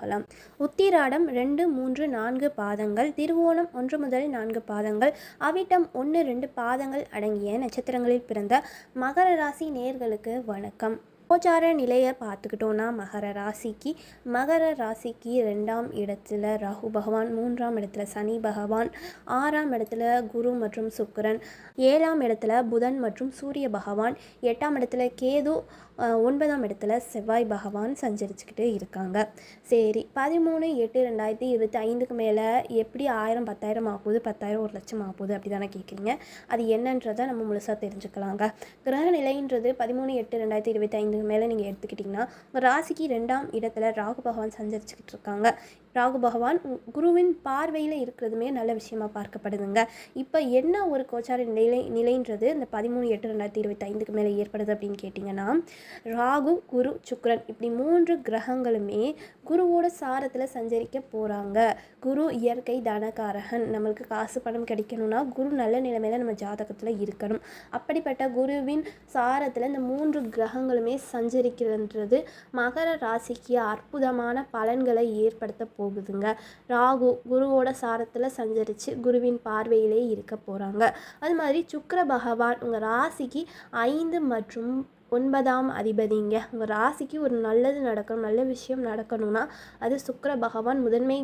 போகலாம். உத்திராடம் ரெண்டு மூன்று நான்கு பாதங்கள் திருவோணம் ஒன்று முதல் நான்கு பாதங்கள் அவிட்டம் ஒன்று ரெண்டு பாதங்கள் அடங்கிய நட்சத்திரங்களில் பிறந்த மகர ராசி நேர்களுக்கு வணக்கம். கோச்சார நிலையை பார்த்துக்கிட்டோன்னா மகர ராசிக்கு மகர ராசிக்கு ரெண்டாம் இடத்துல ராகு பகவான் மூன்றாம் இடத்துல சனி பகவான் ஆறாம் இடத்துல குரு மற்றும் சுக்கரன் ஏழாம் இடத்துல புதன் மற்றும் சூரிய பகவான் எட்டாம் இடத்துல கேது ஒன்பதாம் இடத்துல செவ்வாய் பகவான் சஞ்சரிச்சுக்கிட்டு இருக்காங்க. சரி பதிமூணு எட்டு ரெண்டாயிரத்தி இருபத்தி ஐந்துக்கு மேலே எப்படி ஆயிரம் பத்தாயிரம் ஆகுது பத்தாயிரம் ஒரு லட்சம் ஆகுது அப்படி தானே கேட்குறீங்க அது என்னன்றதை நம்ம முழுசாக தெரிஞ்சுக்கலாங்க. கிரக நிலைன்றது பதிமூணு எட்டு ரெண்டாயிரத்தி இருபத்தி ஐந்து மேலே நீங்கள் எடுத்துக்கிட்டிங்கன்னா உங்கள் ராசிக்கு ரெண்டாம் இடத்துல ராகு பகவான் சஞ்சரிச்சுக்கிட்டு இருக்காங்க. ராகு பகவான் உ- குருவின் பார்வையில் இருக்கிறதுமே நல்ல விஷயமா பார்க்கப்படுதுங்க. இப்போ என்ன ஒரு கோச்சார நிலை நிலைன்றது இந்த பதிமூணு எட்டு ரெண்டாயிரத்தி இருபத்தி ஐந்துக்கு மேலே ஏற்படுது அப்படின்னு கேட்டிங்கன்னா ராகு குரு சுக்ரன் இப்படி மூன்று கிரகங்களுமே குருவோட சாரத்தில் சஞ்சரிக்க போகிறாங்க குரு இயற்கை தனகாரகன் நம்மளுக்கு காசு பணம் கிடைக்கணும்னா குரு நல்ல நிலைமையில் நம்ம ஜாதகத்தில் இருக்கணும். அப்படிப்பட்ட குருவின் சாரத்தில் இந்த மூன்று கிரகங்களுமே சஞ்சரிக்கிறன்றது மகர ராசிக்கு அற்புதமான பலன்களை ஏற்படுத்த போகுதுங்க. ராகு குருவோட சாரத்தில் சஞ்சரித்து குருவின் பார்வையிலே இருக்க போகிறாங்க அது மாதிரி சுக்கர பகவான் உங்கள் ராசிக்கு ஐந்து மற்றும் ஒன்பதாம் அதிபதிங்க. உங்கள் ராசிக்கு ஒரு நல்லது நடக்கணும் நல்ல விஷயம் நடக்கணும்னா அது சுக்கர பகவான் முதன்மை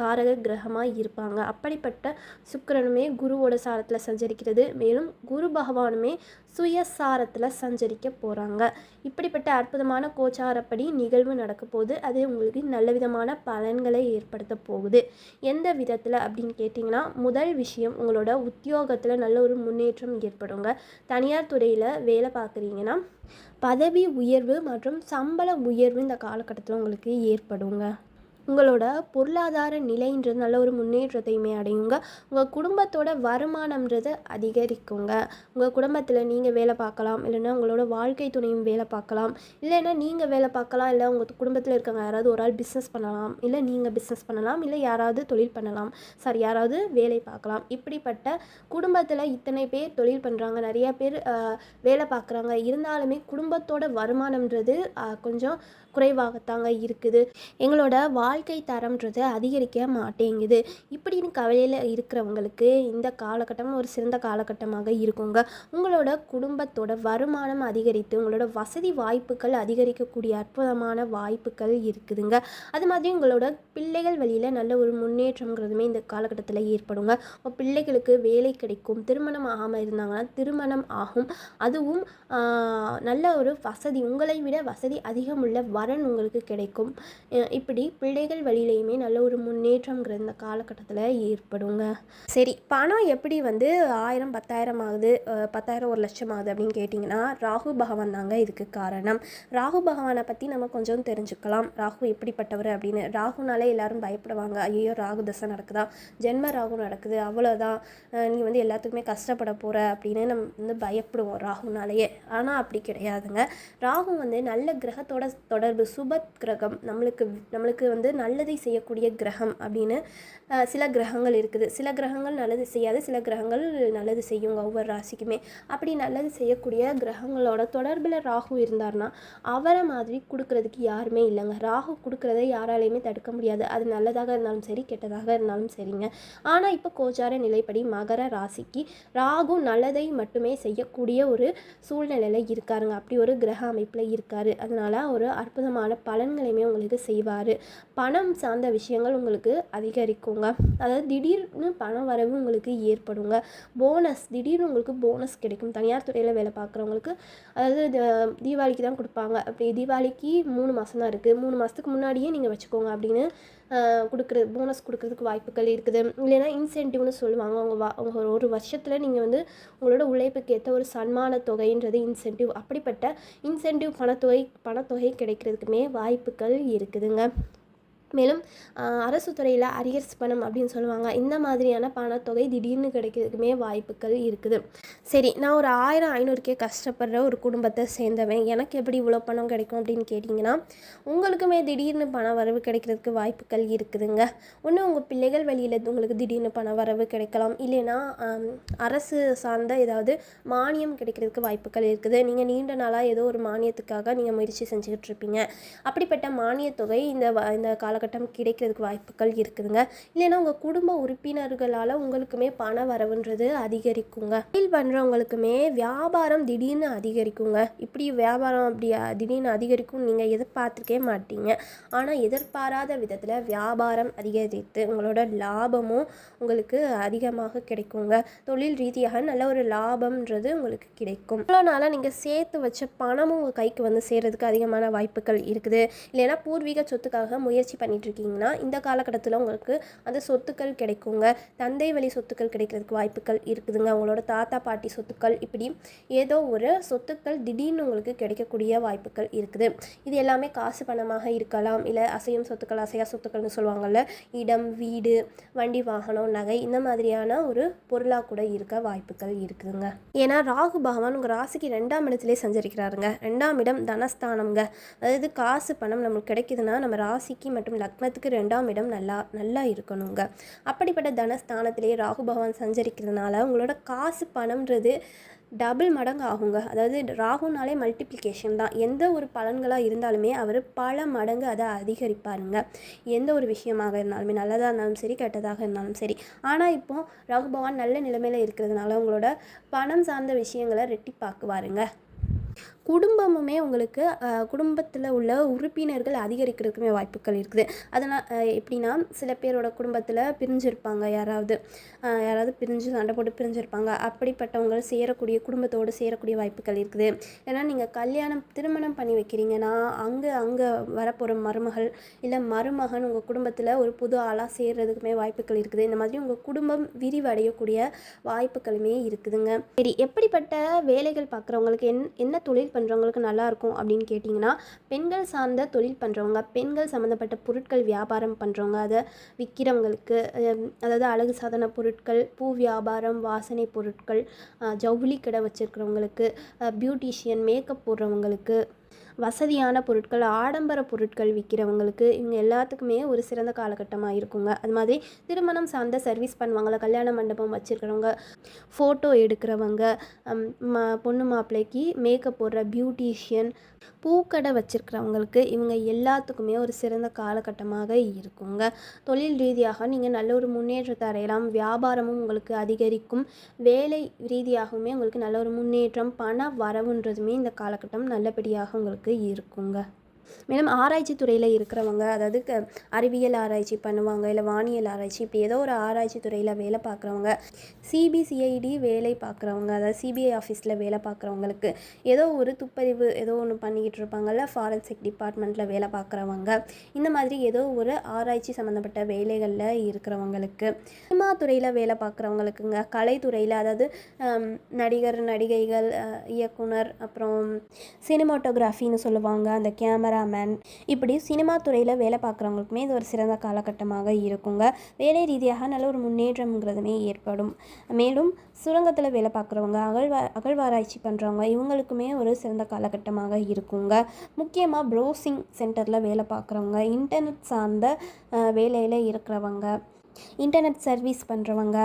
காரக கிரகமாக இருப்பாங்க. அப்படிப்பட்ட சுக்கிரனுமே குருவோட சாரத்தில் சஞ்சரிக்கிறது. மேலும் குரு பகவானுமே சுயசாரத்தில் சஞ்சரிக்க போகிறாங்க இப்படிப்பட்ட அற்புதமான கோச்சாரப்படி நிகழ்வு நடக்க போகுது. அது உங்களுக்கு நல்ல விதமான பலன்களை ஏற்படுத்த போகுது. எந்த விதத்தில் அப்படின்னு கேட்டிங்கன்னா முதல் விஷயம் உங்களோட உத்தியோகத்தில் நல்ல ஒரு முன்னேற்றம் ஏற்படுங்க. தனியார் துறையில் வேலை பார்க்குறீங்கன்னா பதவி உயர்வு மற்றும் சம்பள உயர்வு இந்த காலகட்டத்தில் உங்களுக்கு ஏற்படுங்க. உங்களோட பொருளாதார நிலைன்றது நல்ல ஒரு முன்னேற்றத்தையுமே அடையுங்க. உங்கள் குடும்பத்தோட வருமானம்ன்றது அதிகரிக்குங்க. உங்கள் குடும்பத்தில் நீங்கள் வேலை பார்க்கலாம் இல்லைன்னா உங்களோட வாழ்க்கை துணையும் வேலை பார்க்கலாம். இல்லைன்னா நீங்கள் வேலை பார்க்கலாம் இல்லை உங்கள் குடும்பத்தில் இருக்கவங்க யாராவது ஒரு ஆள் பிஸ்னஸ் பண்ணலாம் இல்லை நீங்கள் பிஸ்னஸ் பண்ணலாம் இல்லை யாராவது தொழில் பண்ணலாம். சாரி யாராவது வேலை பார்க்கலாம். இப்படிப்பட்ட குடும்பத்தில் இத்தனை பேர் தொழில் பண்ணுறாங்க நிறைய பேர் வேலை பார்க்குறாங்க. இருந்தாலுமே குடும்பத்தோட வருமானம்ன்றது கொஞ்சம் குறைவாகத்தாங்க இருக்குது. எங்களோட வாழ்க்கை தரம்ன்றது அதிகரிக்க மாட்டேங்குது. இப்படின்னு கவலையில் இருக்கிறவங்களுக்கு இந்த காலகட்டம் ஒரு சிறந்த காலகட்டமாக இருக்குங்க. உங்களோட குடும்பத்தோட வருமானம் அதிகரித்து உங்களோட வசதி வாய்ப்புகள் அதிகரிக்கக்கூடிய அற்புதமான வாய்ப்புகள் இருக்குதுங்க. அது மாதிரி உங்களோட பிள்ளைகள் வழியில் நல்ல ஒரு முன்னேற்றங்கிறதுமே இந்த காலகட்டத்தில் ஏற்படுங்க. பிள்ளைகளுக்கு வேலை கிடைக்கும் திருமணம் ஆகாமல் இருந்தாங்கன்னா திருமணம் ஆகும். அதுவும் நல்ல ஒரு வசதி உங்களை விட வசதி அதிகமுள்ள வரன் உங்களுக்கு கிடைக்கும். இப்படி பிள்ளை கலைகள் வழியிலையுமே நல்ல ஒரு முன்னேற்றங்கிற இந்த காலகட்டத்தில் ஏற்படுங்க. சரி பணம் எப்படி வந்து ஆயிரம் பத்தாயிரம் ஆகுது பத்தாயிரம் ஒரு லட்சம் ஆகுது அப்படின்னு கேட்டிங்கன்னா ராகு பகவான் தாங்க இதுக்கு காரணம். ராகு பகவானை பற்றி நம்ம கொஞ்சம் தெரிஞ்சுக்கலாம். ராகு எப்படிப்பட்டவர் அப்படின்னு. ராகுனாலே எல்லாரும் பயப்படுவாங்க. ஐயோ ராகு தசை நடக்குதா? ஜென்ம ராகு நடக்குது அவ்வளோதான் நீ வந்து எல்லாத்துக்குமே கஷ்டப்பட போகிற அப்படின்னு நம்ம வந்து பயப்படுவோம் ராகுனாலேயே. ஆனால் அப்படி கிடையாதுங்க. ராகு வந்து நல்ல கிரகத்தோட தொடர்பு சுப கிரகம். நம்மளுக்கு நம்மளுக்கு வந்து நல்லதை செய்யக்கூடிய கிரகம் அப்படின்னு சில கிரகங்கள் இருக்குது. சில கிரகங்கள் நல்லது செய்யாது சில கிரகங்கள் நல்லது செய்யுங்க ஒவ்வொரு ராசிக்குமே. அப்படி நல்லது செய்யக்கூடிய கிரகங்களோட தொடர்பில் ராகு இருந்தார்னா அவரை மாதிரி கொடுக்கறதுக்கு யாருமே இல்லைங்க. ராகு கொடுக்குறத யாராலையுமே தடுக்க முடியாது. அது நல்லதாக இருந்தாலும் சரி கெட்டதாக இருந்தாலும் சரிங்க. ஆனால் இப்போ கோச்சார நிலைப்படி மகர ராசிக்கு ராகு நல்லதை மட்டுமே செய்யக்கூடிய ஒரு சூழ்நிலையில் இருக்காருங்க. அப்படி ஒரு கிரக அமைப்பில் இருக்காரு. அதனால் ஒரு அற்புதமான பலன்களையுமே உங்களுக்கு செய்வார். பணம் சார்ந்த விஷயங்கள் உங்களுக்கு அதிகரிக்குங்க. அதாவது திடீர்னு பண வரவு உங்களுக்கு ஏற்படுங்க. போனஸ் திடீர்னு உங்களுக்கு போனஸ் கிடைக்கும். தனியார் துறையில் வேலை பார்க்குறவங்களுக்கு அதாவது தீபாவளிக்கு தான் கொடுப்பாங்க. அப்படி தீபாவளிக்கு மூணு மாதம் தான் இருக்குது மூணு மாதத்துக்கு முன்னாடியே நீங்கள் வச்சுக்கோங்க அப்படின்னு கொடுக்குறது போனஸ் கொடுக்குறதுக்கு வாய்ப்புகள் இருக்குது. இல்லைன்னா இன்சென்டிவ்னு சொல்லுவாங்க. அவங்க வா அவங்க ஒரு வருஷத்தில் நீங்கள் வந்து உங்களோட உழைப்புக்கு ஏற்ற ஒரு சன்மான தொகைன்றது இன்சென்டிவ் அப்படிப்பட்ட இன்சென்டிவ் பணத்தொகை பணத்தொகை கிடைக்கிறதுக்குமே வாய்ப்புகள் இருக்குதுங்க. மேலும் அரசு துறையில் அரியர்ஸ் பணம் அப்படின்னு சொல்லுவாங்க. இந்த மாதிரியான பணத்தொகை திடீர்னு கிடைக்கிறதுக்குமே வாய்ப்புகள் இருக்குது. சரி நான் ஒரு ஆயிரம் ஐநூறுக்கே கஷ்டப்படுற ஒரு குடும்பத்தை சேர்ந்தவன் எனக்கு எப்படி இவ்வளோ பணம் கிடைக்கும் அப்படின்னு கேட்டிங்கன்னா உங்களுக்குமே திடீர்னு பண வரவு கிடைக்கிறதுக்கு வாய்ப்புகள் இருக்குதுங்க. ஒன்று உங்கள் பிள்ளைகள் வழியில் உங்களுக்கு திடீர்னு பண வரவு கிடைக்கலாம். இல்லைன்னா அரசு சார்ந்த ஏதாவது மானியம் கிடைக்கிறதுக்கு வாய்ப்புகள் இருக்குது. நீங்கள் நீண்ட நாளாக ஏதோ ஒரு மானியத்துக்காக நீங்கள் முயற்சி செஞ்சுக்கிட்டு இருப்பீங்க. அப்படிப்பட்ட மானியத் தொகை இந்த இந்த கால காலகட்டம் கிடைக்கிறதுக்கு வாய்ப்புகள் இருக்குதுங்க. இல்லைன்னா உங்கள் குடும்ப உறுப்பினர்களால் உங்களுக்குமே பண வரவுன்றது அதிகரிக்குங்க. தொழில் பண்ணுறவங்களுக்குமே வியாபாரம் திடீர்னு அதிகரிக்குங்க. இப்படி வியாபாரம் அப்படி திடீர்னு அதிகரிக்கும் நீங்கள் எதிர்பார்த்துருக்கே மாட்டீங்க. ஆனால் எதிர்பாராத விதத்தில் வியாபாரம் அதிகரித்து உங்களோட லாபமும் உங்களுக்கு அதிகமாக கிடைக்குங்க. தொழில் ரீதியாக நல்ல ஒரு லாபம்ன்றது உங்களுக்கு கிடைக்கும். இவ்வளோ நாளாக நீங்கள் சேர்த்து வச்ச பணமும் உங்கள் கைக்கு வந்து சேர்றதுக்கு அதிகமான வாய்ப்புகள் இருக்குது. இல்லைன்னா பூர்வீக சொத்துக்காக முயற்சி பண்ணி இருக்கீங்கன்னா இந்த காலகட்டத்தில் உங்களுக்கு அந்த சொத்துக்கள் கிடைக்குங்க. தந்தை வழி சொத்துக்கள் கிடைக்கிறதுக்கு வாய்ப்புகள் இருக்குதுங்க. உங்களோட தாத்தா பாட்டி சொத்துக்கள் இப்படி ஏதோ ஒரு சொத்துக்கள் திடீர்னு உங்களுக்கு கிடைக்கக்கூடிய வாய்ப்புகள் இருக்குது. இது எல்லாமே காசு பணமாக இருக்கலாம். இல்லை அசையும் சொத்துக்கள் அசையா சொத்துக்கள்னு சொல்லுவாங்கள்ல இடம் வீடு வண்டி வாகனம் நகை இந்த மாதிரியான ஒரு பொருளாக கூட இருக்க வாய்ப்புகள் இருக்குதுங்க. ஏன்னா ராகு பகவான் உங்கள் ராசிக்கு ரெண்டாம் இடத்திலே சஞ்சரிக்கிறாருங்க. ரெண்டாம் இடம் தனஸ்தானம்ங்க. அதாவது காசு பணம் நம்மளுக்கு கிடைக்குதுன்னா நம்ம ராசிக்கு மற்றும் லக்னத்துக்கு ரெண்டாம் இடம் நல்லா நல்லா இருக்கணுங்க. அப்படிப்பட்ட தனஸ்தானத்திலே ராகு பகவான் சஞ்சரிக்கிறதுனால உங்களோட காசு பணம்ன்றது டபுள் மடங்கு ஆகுங்க. அதாவது ராகுனாலே மல்டிப்ளிகேஷன் தான். எந்த ஒரு பலன்களாக இருந்தாலுமே அவர் பல மடங்கு அதை அதிகரிப்பாருங்க. எந்த ஒரு விஷயமாக இருந்தாலுமே நல்லதாக இருந்தாலும் சரி கெட்டதாக இருந்தாலும் சரி. ஆனால் இப்போது ராகு பகவான் நல்ல நிலைமையில் இருக்கிறதுனால உங்களோட பணம் சார்ந்த விஷயங்களை ரெட்டிப்பாக்குவாருங்க. குடும்பமுமே உங்களுக்கு குடும்பத்தில் உள்ள உறுப்பினர்கள் அதிகரிக்கிறதுக்குமே வாய்ப்புகள் இருக்குது. அதனால் எப்படின்னா சில பேரோட குடும்பத்தில் பிரிஞ்சிருப்பாங்க யாராவது. யாராவது பிரிஞ்சு சண்டை போட்டு பிரிஞ்சிருப்பாங்க. அப்படிப்பட்டவங்க சேரக்கூடிய குடும்பத்தோடு சேரக்கூடிய வாய்ப்புகள் இருக்குது. ஏன்னா நீங்கள் கல்யாணம் திருமணம் பண்ணி வைக்கிறீங்கன்னா அங்கே அங்கே வரப்போகிற மருமகள் இல்லை மருமகன் உங்கள் குடும்பத்தில் ஒரு புது ஆளாக சேர்றதுக்குமே வாய்ப்புகள் இருக்குது. இந்த மாதிரி உங்கள் குடும்பம் விரிவடையக்கூடிய வாய்ப்புகளுமே இருக்குதுங்க. சரி எப்படிப்பட்ட வேலைகள் பார்க்குறவங்களுக்கு என் என்ன தொழில் பண்ணுறவங்களுக்கு நல்லா இருக்கும் அப்படின்னு கேட்டிங்கன்னா பெண்கள் சார்ந்த தொழில் பண்ணுறவங்க பெண்கள் சம்மந்தப்பட்ட பொருட்கள் வியாபாரம் பண்ணுறவங்க அதை விற்கிறவங்களுக்கு அதாவது அழகு சாதன பொருட்கள் பூ வியாபாரம் வாசனை பொருட்கள் ஜவுளி கடை வச்சுருக்கிறவங்களுக்கு பியூட்டிஷியன் மேக்கப் போடுறவங்களுக்கு வசதியான பொருட்கள் ஆடம்பர பொருட்கள் விற்கிறவங்களுக்கு இவங்க எல்லாத்துக்குமே ஒரு சிறந்த காலகட்டமாக இருக்குங்க. அது மாதிரி திருமணம் சார்ந்த சர்வீஸ் பண்ணுவாங்கள்ல கல்யாண மண்டபம் வச்சுருக்கிறவங்க ஃபோட்டோ எடுக்கிறவங்க பொண்ணு மாப்பிள்ளைக்கு மேக்கப் போடுற பியூட்டிஷியன் பூக்கடை வச்சுருக்கிறவங்களுக்கு இவங்க எல்லாத்துக்குமே ஒரு சிறந்த காலகட்டமாக இருக்குங்க. தொழில் ரீதியாக நீங்கள் நல்ல ஒரு முன்னேற்றத்தை அடையலாம். வியாபாரமும் உங்களுக்கு அதிகரிக்கும். வேலை ரீதியாகவுமே உங்களுக்கு நல்ல ஒரு முன்னேற்றம் பண வரவுன்றதுமே இந்த காலகட்டம் நல்லபடியாக உங்களுக்கு இருக்குங்க. மேலும் ஆராய்ச்சி துறையில் இருக்கிறவங்க அதாவது க அறிவியல் ஆராய்ச்சி பண்ணுவாங்க இல்லை வானியல் ஆராய்ச்சி இப்படி ஏதோ ஒரு ஆராய்ச்சி துறையில் வேலை பார்க்குறவங்க சிபிசிஐடி வேலை பார்க்குறவங்க அதாவது சிபிஐ ஆஃபீஸில் வேலை பார்க்குறவங்களுக்கு ஏதோ ஒரு துப்பறிவு ஏதோ ஒன்று பண்ணிக்கிட்டு இருப்பாங்கல்ல ஃபாரன்சிக் டிபார்ட்மெண்ட்டில் வேலை பார்க்குறவங்க இந்த மாதிரி ஏதோ ஒரு ஆராய்ச்சி சம்மந்தப்பட்ட வேலைகளில் இருக்கிறவங்களுக்கு சினிமா துறையில் வேலை பார்க்குறவங்களுக்குங்க கலைத்துறையில் அதாவது நடிகர் நடிகைகள் இயக்குனர் அப்புறம் சினிமாட்டோகிராஃபின்னு சொல்லுவாங்க அந்த கேமரா கேமராமேன் இப்படி சினிமா துறையில் வேலை பார்க்குறவங்களுக்குமே இது ஒரு சிறந்த காலகட்டமாக இருக்குங்க. வேலை ரீதியாக நல்ல ஒரு முன்னேற்றம்ங்கிறதுமே ஏற்படும். மேலும் சுரங்கத்தில் வேலை பார்க்குறவங்க அகழ்வா அகழ்வாராய்ச்சி பண்ணுறவங்க இவங்களுக்குமே ஒரு சிறந்த காலகட்டமாக இருக்குங்க. முக்கியமாக ப்ரௌசிங் சென்டரில் வேலை பார்க்குறவங்க இன்டர்நெட் சார்ந்த வேலையில் இருக்கிறவங்க. இன்டர்நெட் சர்வீஸ் பண்ணுறவங்க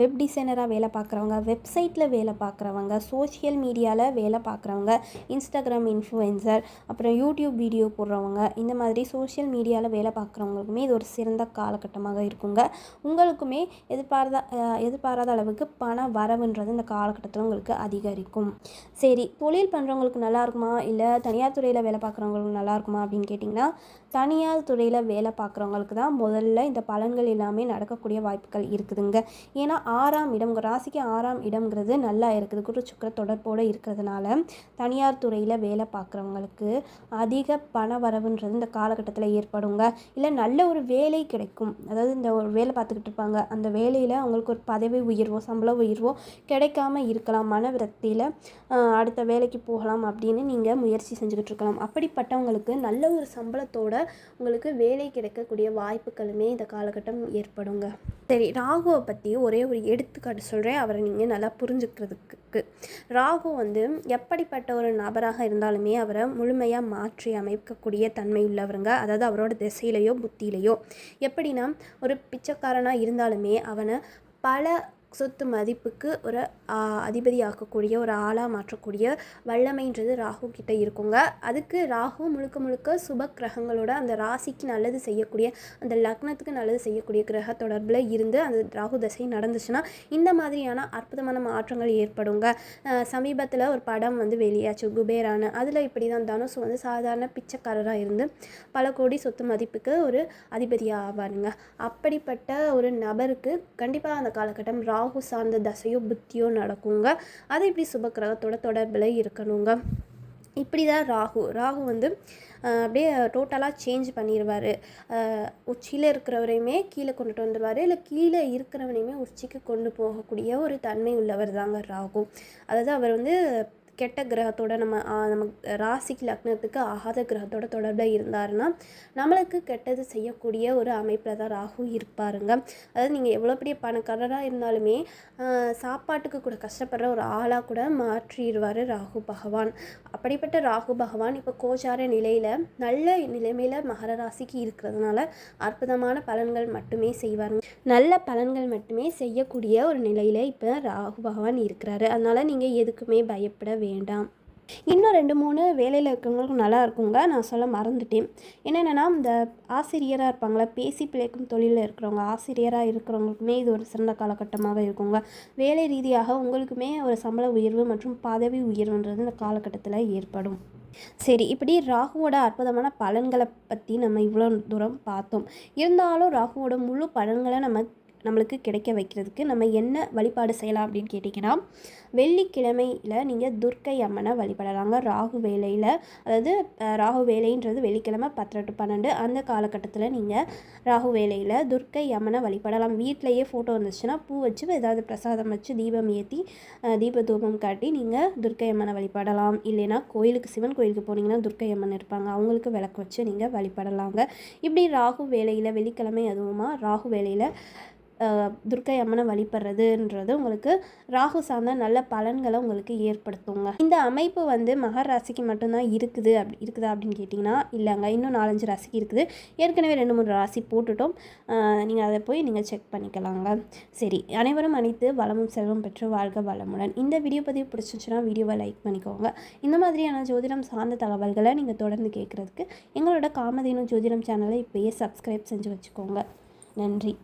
வெப் டிசைனராக வேலை பார்க்குறவங்க வெப்சைட்டில் வேலை பார்க்குறவங்க சோஷியல் மீடியாவில் வேலை பார்க்குறவங்க இன்ஸ்டாகிராம் இன்ஃப்ளூயன்சர் அப்புறம் யூடியூப் வீடியோ போடுறவங்க இந்த மாதிரி சோஷியல் மீடியாவில் வேலை பார்க்குறவங்களுக்குமே இது ஒரு சிறந்த காலகட்டமாக இருக்குங்க. உங்களுக்குமே எதிர்பாராத எதிர்பாராத அளவுக்கு பண வரவுன்றது இந்த காலகட்டத்தில் உங்களுக்கு அதிகரிக்கும். சரி தொழில் பண்ணுறவங்களுக்கு நல்லா இருக்குமா? இல்லை தனியார் துறையில் வேலை பார்க்குறவங்களுக்கு நல்லா இருக்குமா அப்படின்னு கேட்டிங்கன்னா தனியார் துறையில் வேலை பார்க்குறவங்களுக்கு தான் முதல்ல இந்த பலன்கள் எல்லாமே நடக்கக்கூடிய வாய்ப்புகள் இருக்குதுங்க. ஏன்னா ஆறாம் இடம் உங்கள் ராசிக்கு ஆறாம் இடம்ங்கிறது நல்லா இருக்குது. குரு சுக்கிர தொடர்போடு இருக்கிறதுனால தனியார் துறையில் வேலை பார்க்குறவங்களுக்கு அதிக பண வரவுன்றது இந்த காலகட்டத்தில் ஏற்படுங்க. இல்லை நல்ல ஒரு வேலை கிடைக்கும். அதாவது இந்த ஒரு வேலை பார்த்துக்கிட்டு இருப்பாங்க. அந்த வேலையில் அவங்களுக்கு ஒரு பதவி உயர்வோ சம்பள உயர்வோ கிடைக்காம இருக்கலாம். மன விரக்தியில் அடுத்த வேலைக்கு போகலாம் அப்படின்னு நீங்கள் முயற்சி செஞ்சுக்கிட்டு இருக்கலாம். அப்படிப்பட்டவங்களுக்கு நல்ல ஒரு சம்பளத்தோட உங்களுக்கு வேலை கிடைக்கக்கூடிய வாய்ப்புகளுமே இந்த காலகட்டம் ஏற்படுங்க. சரி ராகுவை பற்றி ஒரே ஒரு எடுத்துக்காட்டு சொல்கிறேன் அவரை நீங்கள் நல்லா புரிஞ்சுக்கிறதுக்கு. ராகு வந்து எப்படிப்பட்ட ஒரு நபராக இருந்தாலுமே அவரை முழுமையாக மாற்றி அமைக்கக்கூடிய தன்மை உள்ளவருங்க. அதாவது அவரோட திசையிலையோ புத்தியிலையோ. எப்படின்னா ஒரு பிச்சைக்காரனாக இருந்தாலுமே அவனை பல சொத்து மதிப்புக்கு ஒரு அதிபதியாக்கக்கூடிய ஒரு ஆளாக மாற்றக்கூடிய வல்லமைன்றது ராகு கிட்ட இருக்குங்க. அதுக்கு ராகு முழுக்க முழுக்க சுப கிரகங்களோட அந்த ராசிக்கு நல்லது செய்யக்கூடிய அந்த லக்னத்துக்கு நல்லது செய்யக்கூடிய கிரக தொடர்பில் இருந்து அந்த ராகு தசை நடந்துச்சுன்னா இந்த மாதிரியான அற்புதமான மாற்றங்கள் ஏற்படுங்க. சமீபத்தில் ஒரு படம் வந்து வெளியாச்சு குபேரான அதில் இப்படி தான் தனுசு வந்து சாதாரண பிச்சைக்காரராக இருந்து பல கோடி சொத்து மதிப்புக்கு ஒரு அதிபதியாக ஆவாருங்க. அப்படிப்பட்ட ஒரு நபருக்கு கண்டிப்பாக அந்த காலகட்டம் ராகு சார்ந்த தசையோ புத்தியோ நடக்குங்க. அது இப்படி சுபக்கிரகத்தோட தொடர்பில் இருக்கணுங்க? இப்படி தான் ராகு. ராகு வந்து அப்படியே டோட்டலாக சேஞ்ச் பண்ணிடுவார் உச்சியில் இருக்கிறவரையுமே கீழே கொண்டுட்டு வந்துடுவார் இல்லை கீழே இருக்கிறவனையுமே உச்சிக்கு கொண்டு போகக்கூடிய ஒரு தன்மை உள்ளவர் தாங்க ராகு. அதாவது அவர் வந்து கெட்ட கிரகத்தோட நம்ம நம்ம ராசிக்கு லக்னத்துக்கு ஆகாத கிரகத்தோட தொடர்பில் இருந்தாருன்னா நம்மளுக்கு கெட்டது செய்யக்கூடிய ஒரு அமைப்பில் தான் ராகு இருப்பாருங்க. அதாவது நீங்கள் எவ்வளோ பெரிய பணக்காரராக இருந்தாலுமே சாப்பாட்டுக்கு கூட கஷ்டப்படுற ஒரு ஆளாக கூட மாற்றிடுவார் ராகு பகவான். அப்படிப்பட்ட ராகு பகவான் இப்போ கோச்சார நிலையில் நல்ல நிலைமையில் மகர ராசிக்கு இருக்கிறதுனால அற்புதமான பலன்கள் மட்டுமே செய்வாருங்க. நல்ல பலன்கள் மட்டுமே செய்யக்கூடிய ஒரு நிலையில் இப்போ ராகு பகவான் இருக்கிறாரு. அதனால் நீங்கள் எதுக்குமே பயப்பட வேண்டாம். இன்னும் ரெண்டு மூணு வேலையில் இருக்கிறவங்களுக்கும் நல்லா இருக்குங்க. நான் சொல்ல மறந்துட்டேன். என்னென்னா இந்த ஆசிரியராக இருப்பாங்களா பேசி பிழைக்கும் தொழிலில் இருக்கிறவங்க ஆசிரியராக இருக்கிறவங்களுக்குமே இது ஒரு சிறந்த காலகட்டமாக இருக்குங்க. வேலை ரீதியாக உங்களுக்குமே ஒரு சம்பள உயர்வு மற்றும் பதவி உயர்வுன்றது இந்த காலகட்டத்தில் ஏற்படும். சரி இப்படி ராகுவோட அற்புதமான பலன்களை பற்றி நம்ம இவ்வளோ தூரம் பார்த்தோம். இருந்தாலும் ராகுவோட முழு பலன்களை நம்ம நம்மளுக்கு கிடைக்க வைக்கிறதுக்கு நம்ம என்ன வழிபாடு செய்யலாம் அப்படின்னு கேட்டிங்கன்னா வெள்ளிக்கிழமையில் நீங்கள் துர்க்கை அம்மனை வழிபடலாங்க. ராகு வேலையில் அதாவது ராகு வேலைன்றது வெள்ளிக்கிழமை பத்து டு பன்னெண்டு அந்த காலகட்டத்தில் நீங்கள் ராகு வேலையில் துர்க்கை அம்மனை வழிபடலாம். வீட்டிலையே ஃபோட்டோ இருந்துச்சுன்னா பூ வச்சு ஏதாவது பிரசாதம் வச்சு தீபம் ஏற்றி தீப தூபம் காட்டி நீங்கள் துர்க்கை அம்மனை வழிபடலாம். இல்லைன்னா கோயிலுக்கு சிவன் கோயிலுக்கு போனீங்கன்னா துர்க்கை அம்மன் இருப்பாங்க. அவங்களுக்கு விளக்கு வச்சு நீங்கள் வழிபடலாங்க. இப்படி ராகு வேலையில் வெள்ளிக்கிழமை அதுவுமா ராகு வேலையில் துர்க்கை அம்மனை வழிபடுறதுன்றது உங்களுக்கு ராகு சார்ந்த நல்ல பலன்களை உங்களுக்கு ஏற்படுத்துங்க. இந்த அமைப்பு வந்து மகர் ராசிக்கு மட்டும்தான் இருக்குது அப்படி இருக்குதா அப்படின்னு கேட்டிங்கன்னா இல்லைங்க. இன்னும் நாலஞ்சு ராசிக்கு இருக்குது. ஏற்கனவே ரெண்டு மூணு ராசி போட்டுட்டோம். நீங்கள் அதை போய் நீங்கள் செக் பண்ணிக்கலாங்க. சரி. அனைவரும் அனைத்து வளமும் செல்வம் பெற்று வாழ்க வளமுடன். இந்த வீடியோ பதிவு பிடிச்சிச்சுன்னா வீடியோவை லைக் பண்ணிக்கோங்க. இந்த மாதிரியான ஜோதிடம் சார்ந்த தகவல்களை நீங்கள் தொடர்ந்து கேட்குறதுக்கு எங்களோட காமதேனு ஜோதிடம் சேனலை இப்போயே சப்ஸ்கிரைப் செஞ்சு வச்சுக்கோங்க. நன்றி.